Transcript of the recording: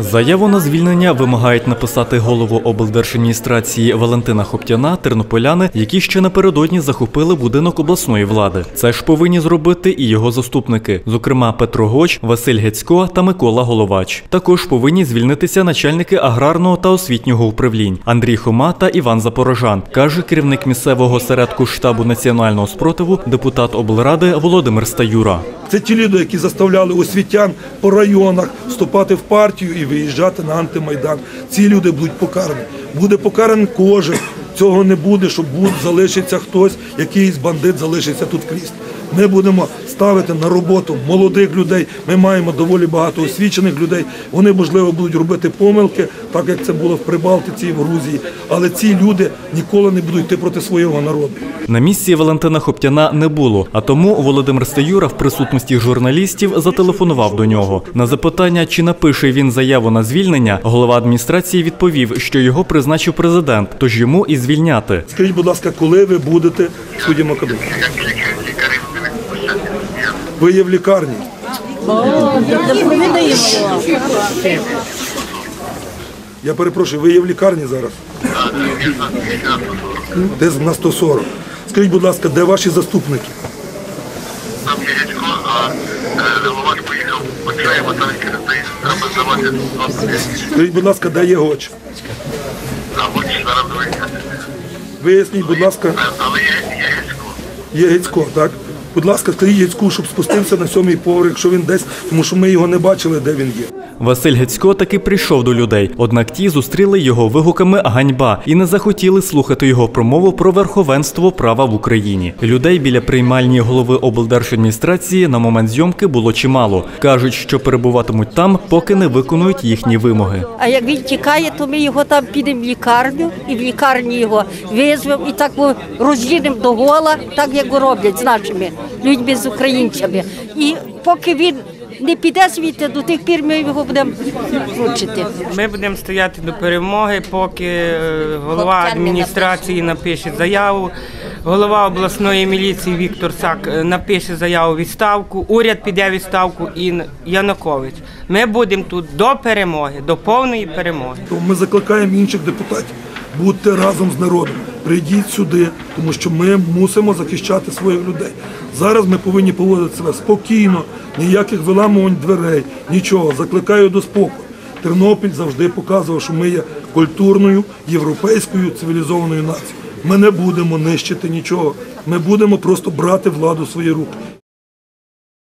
Заяву на звільнення вимагають написати голову облдержадміністрації Валентина Хоптяна тернополяни, які ще напередодні захопили будинок обласної влади. Це ж повинні зробити і його заступники, зокрема Петро Гоч, Василь Гецько та Микола Головач. Також повинні звільнитися начальники аграрного та освітнього управлінь Андрій Хома та Іван Запорожан, каже керівник місцевого осередку штабу національного спротиву, депутат облради Володимир Стаюра. Це ті люди, які заставляли освітян по районах вступати в партію і виїжджати на антимайдан. Ці люди будуть покарані. Буде покараний кожен. Цього не буде, що залишиться хтось, якийсь бандит залишиться тут крізь. Ми будемо ставити на роботу молодих людей. Ми маємо доволі багато освічених людей. Вони, можливо, будуть робити помилки, так як це було в Прибалтиці і в Грузії. Але ці люди ніколи не будуть йти проти свого народу. На місці Валентина Хоптяна не було, а тому Володимир Стаюра в присутності журналістів зателефонував до нього. На запитання, чи напише він заяву на звільнення, голова адміністрації відповів, що його призначив президент, тож йому і звільняти. Скажіть, будь ласка, коли ви будете суддям АКД? Ви є в лікарні. Я перепрошую, ви є в лікарні зараз? Десь на 140. Скажіть, будь ласка, де ваші заступники? Там є дядько, а е, голова поїхав, почуємо там треба здавати Скажіть, будь ласка, де є гоч? Виясніть, будь ласка, Але є, є гецько. є Гецько, так? Будь ласка, скажіть Гецьку, щоб спустився на сьомий поверх, якщо він десь, тому що ми його не бачили, де він є. Василь Гецько таки прийшов до людей, однак ті зустріли його вигуками ганьба і не захотіли слухати його промову про верховенство права в Україні. Людей біля приймальні голови облдержадміністрації на момент зйомки було чимало. кажуть, що перебуватимуть там, поки не виконують їхні вимоги. А як він тікає, то ми його там підемо в лікарню і в лікарні його визвемо і так роз'їдемо до гола, так як роблять з нашими людьми, з українцями. І поки він не піде звідти, до тих пір ми його будемо вручити. Ми будемо стояти до перемоги, поки е, голова адміністрації напише заяву. Голова обласної міліції Віктор Сак е, напише заяву відставку, уряд піде відставку і Янукович. Ми будемо тут до перемоги, до повної перемоги. Ми закликаємо інших депутатів. Будьте разом з народом, прийдіть сюди, тому що ми мусимо захищати своїх людей. Зараз ми повинні поводити себе спокійно, ніяких виламувань дверей, нічого. Закликаю до спокою. Тернопіль завжди показував, що ми є культурною, європейською цивілізованою нацією. Ми не будемо нищити нічого. Ми будемо просто брати владу в свої руки.